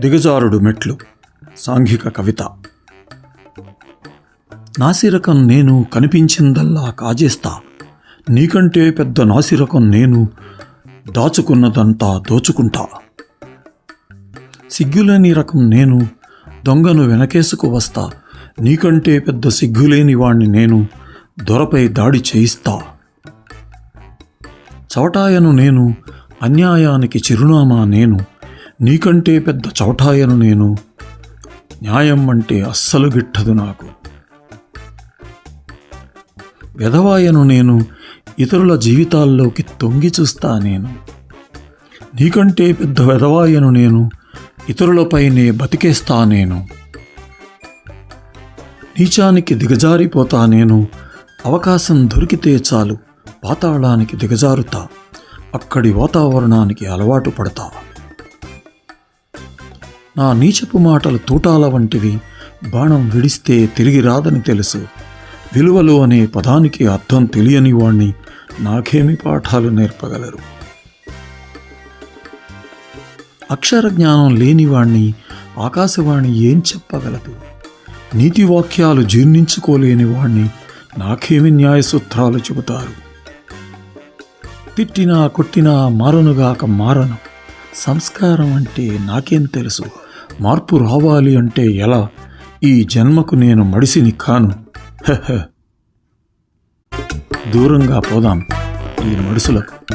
దిగజారుడు మెట్లు. సాంఘిక కవిత. నాసిరకం నేను కనిపించిందల్లా కాజేస్తా. నీకంటే పెద్ద నాసిరకం నేను దాచుకున్నదంతా దోచుకుంటా. సిగ్గులేని రకం నేను దొంగను వెనకేసుకు వస్తా. నీకంటే పెద్ద సిగ్గులేని వాణ్ణి నేను దొరపై దాడి చేయిస్తా. చవటాయను నేను అన్యాయానికి చిరునామా నేను నీకంటే పెద్ద చవటాయను నేను. న్యాయం అంటే అస్సలు గిట్టదు నాకు. వెధవాయను నేను ఇతరుల జీవితాల్లోకి తొంగి చూస్తా నేను. నీకంటే పెద్ద వెధవాయను నేను ఇతరులపైనే బతికేస్తా నేను. నీచానికి దిగజారిపోతా నేను. అవకాశం దొరికితే చాలు. పాతాళానికి దిగజారుతా. అక్కడి వాతావరణానికి అలవాటు పడతా. నా నీచపు మాటలు తూటాల వంటివి బాణం విడిస్తే తిరిగి రాదని తెలుసు. విలువలు అనే పదానికి అర్థం తెలియని వాణ్ణి నాకేమి పాఠాలు నేర్పగలరు? అక్షర జ్ఞానం లేనివాణ్ణి ఆకాశవాణి ఏం చెప్పగలదు? నీతి వాక్యాలు జీర్ణించుకోలేని వాణ్ణి నాకేమి న్యాయసూత్రాలు చెబుతారు? తిట్టినా కొట్టినా మారనుగాక మారను. సంస్కారం అంటే నాకేం తెలుసు? మార్పు రావాలి అంటే ఎలా? ఈ జన్మకు నేను మడిసిని కాను. దూరంగా పోదాం ఈ మడుసులకు.